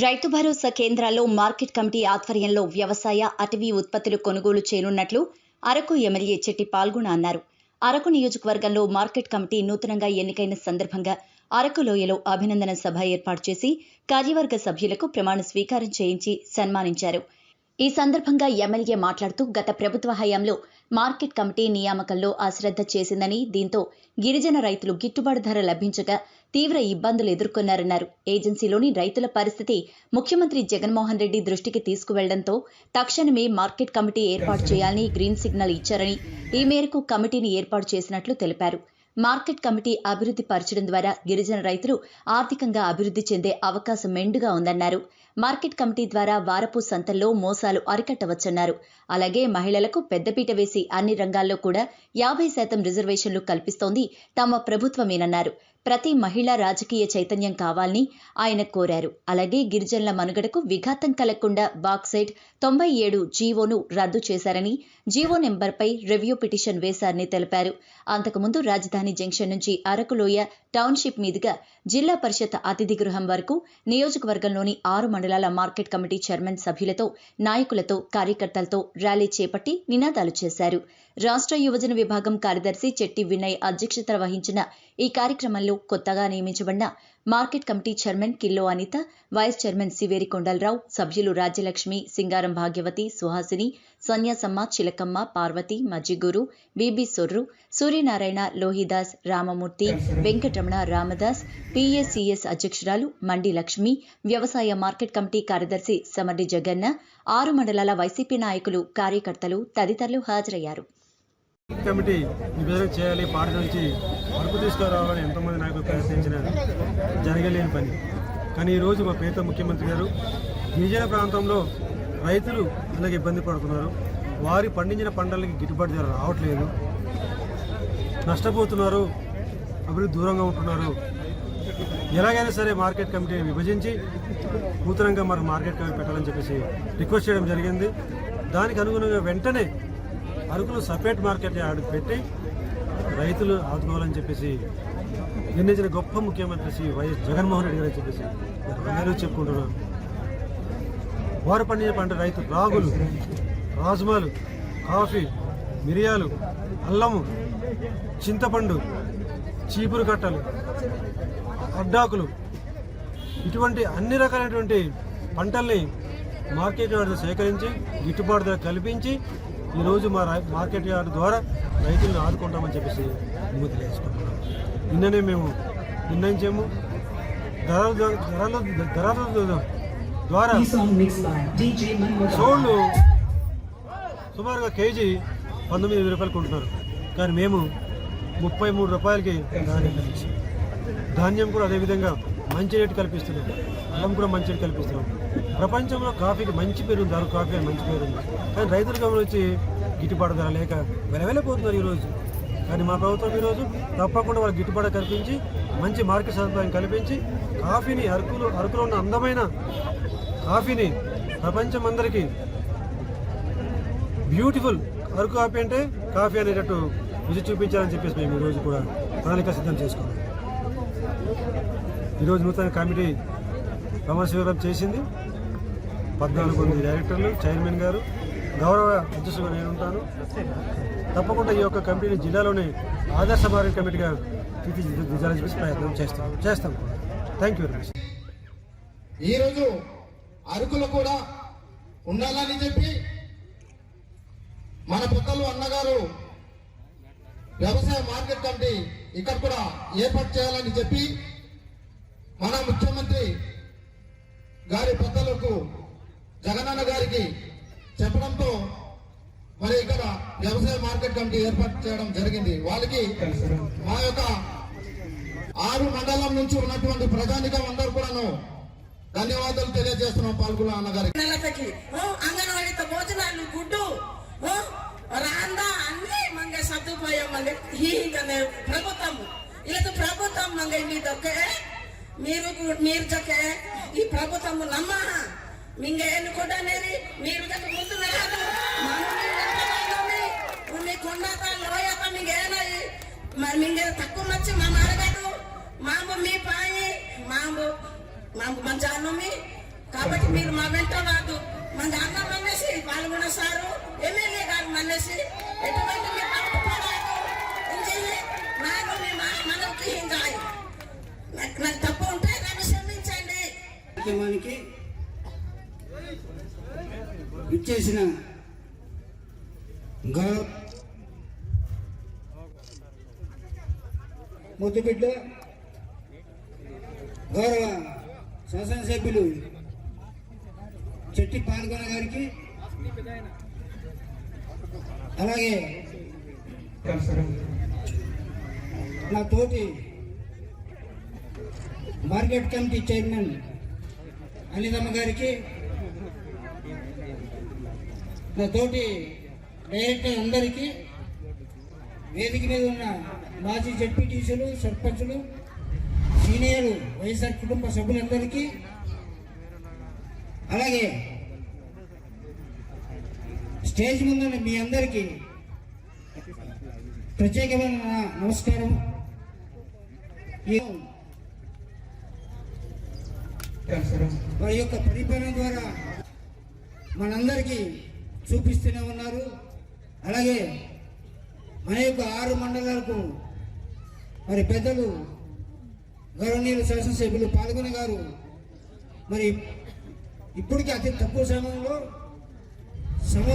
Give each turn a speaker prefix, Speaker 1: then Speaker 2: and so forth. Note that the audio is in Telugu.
Speaker 1: రైతు భరోసా కేంద్రాల్లో మార్కెట్ కమిటీ ఆధ్వర్యంలో వ్యవసాయ అటవీ ఉత్పత్తులు కొనుగోలు చేయనున్నట్లు అరకు ఎమ్మెల్యే చెట్టి పాల్గొన అన్నారు. అరకు నియోజకవర్గంలో మార్కెట్ కమిటీ నూతనంగా ఎన్నికైన సందర్భంగా అరకు లోయలో అభినందన సభ ఏర్పాటు చేసి కార్యవర్గ సభ్యులకు ప్రమాణ స్వీకారం చేయించి సన్మానించారు. ఈ సందర్భంగా ఎమ్మెల్యే మాట్లాడుతూ గత ప్రభుత్వ హయాంలో మార్కెట్ కమిటీ నియామకంలో అశ్రద్ధ చేసిందని దీంతో గిరిజన రైతులు గిట్టుబాటు ధర లభించగా తీవ్ర ఇబ్బందులు ఎదుర్కొన్నారన్నారు. ఏజెన్సీలోని రైతుల పరిస్థితి ముఖ్యమంత్రి జగన్మోహన్ రెడ్డి దృష్టికి తీసుకువెళ్ళడంతో తక్షణమే మార్కెట్ కమిటీ ఏర్పాటు చేయాలని గ్రీన్ సిగ్నల్ ఇచ్చారని ఈ మేరకు కమిటీని ఏర్పాటు చేసినట్లు తెలిపారు. మార్కెట్ కమిటీ అభివృద్ధి పరచడం ద్వారా గిరిజన రైతులు ఆర్థికంగా అభివృద్ధి చెందే అవకాశం మెండుగా ఉందన్నారు. మార్కెట్ కమిటీ ద్వారా వారపు సంతల్లో మోసాలు అరికట్టవచ్చన్నారు. అలాగే మహిళలకు పెద్దపీట వేసి అన్ని రంగాల్లో కూడా యాభై శాతం రిజర్వేషన్లు కల్పిస్తోంది తమ ప్రభుత్వమేనన్నారు. ప్రతి మహిళా రాజకీయ చైతన్యం కావాలని ఆయన కోరారు. అలాగే గిరిజనుల మనుగడకు విఘాతం కలగకుండా బాక్సైట్ తొంభై ఏడు జీవోను రద్దు చేశారని జీవో నెంబర్పై రివ్యూ పిటిషన్ వేశారని తెలిపారు. అంతకుముందు రాజధాని జంక్షన్ నుంచి అరకులోయ టౌన్షిప్ మీదుగా జిల్లా పరిషత్ అతిథి గృహం వరకు నియోజకవర్గంలోని ఆరు మండలాల మార్కెట్ కమిటీ చైర్మన్ సభ్యులతో నాయకులతో కార్యకర్తలతో ర్యాలీ చేపట్టి నినాదాలు చేశారు. రాష్ట్ర యువజన విభాగం కార్యదర్శి చెట్టి వినయ్ అధ్యక్షత వహించిన ఈ కార్యక్రమంలో కొత్తగా నియమించబడిన market committee chairman Killo Anitha vice chairman Siveri Kondala Rao సభ్యులు రాజ్యలక్ష్మి సింగారం భాగ్యవతి సుహాసిని సన్యాసమ్మ చిలకమ్మ పార్వతి మజ్జిగురు బీబీ సొర్రు సూర్యనారాయణ లోహిదాస్ రామమూర్తి వెంకటరమణ రామదాస్ పిఎస్సిఎస్ అధ్యక్షురాలు మండి లక్ష్మి వ్యవసాయ మార్కెట్ కమిటీ కార్యదర్శి సమర్డి జగన్న ఆరు మండలాల వైసీపీ నాయకులు కార్యకర్తలు తదితరులు హాజరయ్యారు.
Speaker 2: కమిటీ విభజన చేయాలి పార్టీ నుంచి అరుపు తీసుకురావాలని ఎంతోమంది నాయకులు ప్రయత్నించిన జరగలేని పని. కానీ ఈరోజు మా పేద ముఖ్యమంత్రి గారు గిరిజన ప్రాంతంలో రైతులు అలాగే ఇబ్బంది పడుతున్నారు. వారి పండించిన పంటలకి గిట్టుబాటు ధర రావట్లేదు. నష్టపోతున్నారు అభివృద్ధి దూరంగా ఉంటున్నారు. ఎలాగైనా సరే మార్కెట్ కమిటీని విభజించి నూతనంగా మరి మార్కెట్ కమిటీ పెట్టాలని చెప్పేసి రిక్వెస్ట్ చేయడం జరిగింది. దానికి అనుగుణంగా వెంటనే అరకులో సపరేట్ మార్కెట్ ఆడికి పెట్టి రైతులు ఆదుకోవాలని చెప్పేసి నిర్ణయించిన గొప్ప ముఖ్యమంత్రి శ్రీ వైఎస్ జగన్మోహన్ రెడ్డి గారు చెప్పేసి అందరూ చెప్పుకుంటున్నారు. వారు పండించే పంట రైతు రాగులు రాజ్మాలు కాఫీ మిరియాలు అల్లము చింతపండు చీపురు కట్టలు అడ్డాకులు ఇటువంటి అన్ని రకాలైనటువంటి పంటల్ని మార్కెట్ సేకరించి గిట్టుబాటు ధర కల్పించి ఈరోజు మా మార్కెట్ యార్డు ద్వారా రైతులను ఆదుకుంటామని చెప్పేసి మేము తెలియజేసుకుంటున్నాం నిన్ననే మేము నిర్ణయించాము. ధరల ధరల ధరల ద్వారా. సోళ్ళు సుమారుగా కేజీ పంతొమ్మిది వేల రూపాయలు కొంటున్నారు. కానీ మేము ముప్పై మూడు రూపాయలకి ధాన్యం కల్పించాం ధాన్యం కూడా అదేవిధంగా మంచి రేటు కల్పిస్తున్నాం. అల్లం కూడా మంచి రేటు కల్పిస్తున్నాం. ప్రపంచంలో కాఫీకి మంచి పేరు ఉంది అరకు కాఫీ అని మంచి పేరు ఉంది కానీ రైతులు గమనించి గిట్టుబాటు ధర లేక వెలవెలపోతున్నారు ఈరోజు. కానీ మా ప్రభుత్వం ఈరోజు తప్పకుండా వాళ్ళకి గిట్టుబాటు కల్పించి మంచి మార్కెట్ సదుపాయం కల్పించి కాఫీని అరకులో అరకులో ఉన్న అందమైన కాఫీని ప్రపంచం అందరికీ బ్యూటిఫుల్ అరకు కాఫీ అంటే కాఫీ అనేటట్టు రుచి చూపించాలని చెప్పేసి మేము ఈరోజు కూడా ప్రణాళిక సిద్ధం చేసుకున్నాం. ఈరోజు నూతన కమిటీ ప్రమాణ చేసింది. పద్నాలుగు మంది డైరెక్టర్లు చైర్మన్ గారు గౌరవ అధ్యక్షులుగా నేను ఉంటాను తప్పకుండా ఈ యొక్క కమిటీని జిల్లాలోని ఆదర్శ భారత కమిటీగా తీర్చిదిద్దాలని చెప్పేసి ప్రయత్నం చేస్తాం. చేస్తాం. థ్యాంక్ యూ వెరీ మచ్
Speaker 3: ఈరోజు అరకులు కూడా ఉండాలని చెప్పి మన పెద్దలు అన్నగారు వ్యవసాయ మార్కెట్ కమిటీ ఇక్కడ కూడా ఏర్పాటు చేయాలని చెప్పి మన ముఖ్యమంత్రి గారి పెద్దలకు జగనన్న గారికి చెప్పడంతో మరి ఇక్కడ వ్యవసాయ మార్కెట్ కమిటీ ఏర్పాటు చేయడం జరిగింది. వాళ్ళకి మా యొక్క ఆరు మండలం నుంచి ఉన్నటువంటి ప్రజానికం అందరూ కూడాను ధన్యవాదాలు తెలియజేస్తున్నాం పాల్గొన అన్నగారికి.
Speaker 4: అంగన్వాడీతో భోజనాలు గుడ్డు రాందా అన్ని మంగ సదుపాయం మంగ ಹಿಂಗ ప్రభుత్వం ఇలా ప్రభుత్వం మంగ దొక్కే మీరు మీరు జొకే ఈ ప్రభుత్వం నమ్మ. మింగ ఎన్నుకోవడానికి మీరు జక ముందు రాదు మీ కొండత లోయత మింగ ఏనాయి మరి మింగ తక్కువ నచ్చి మా మాడగాడు మాము మీ పాయి మాము మాము మంచాను కాబట్టి మీరు మా వెంట రాదు. మన అన్న మన్నేసి పాల్గొన సారు. ఎమ్మెల్యే గారు మన్నేసి ఎటువంటి మీ తప్పు పడారు నాకు మీ మా- మనకి నాకు నాకు తప్పు ఉంటే నన్ను క్షమించండి.
Speaker 5: ఇచ్చేసిన గౌరవ ముద్దుబిడ్డ గౌరవ శాసనసభ్యులు చెట్టి పాల్గొన గారికి అలాగే నా తోటి మార్కెట్ కమిటీ చైర్మన్ అనితమ్మ గారికి నా తోటి డైరెక్టర్ అందరికీ వేదిక మీద ఉన్న మాజీ జడ్పీటీసీలు సర్పంచులు సీనియర్ వైఎస్ఆర్ కుటుంబ సభ్యులందరికీ అలాగే స్టేజ్ ముందున్న మీ అందరికీ ప్రత్యేకమైన నమస్కారం. వారి యొక్క పరిపాలన ద్వారా మనందరికీ చూపిస్తూనే ఉన్నారు. అలాగే మన యొక్క ఆరు మండలాలకు మరి పెద్దలు గౌరవనీయులు శాసనసభ్యులు పాల్గొనే గారు మరి ఇప్పటికీ అతి తక్కువ సమయంలో సమ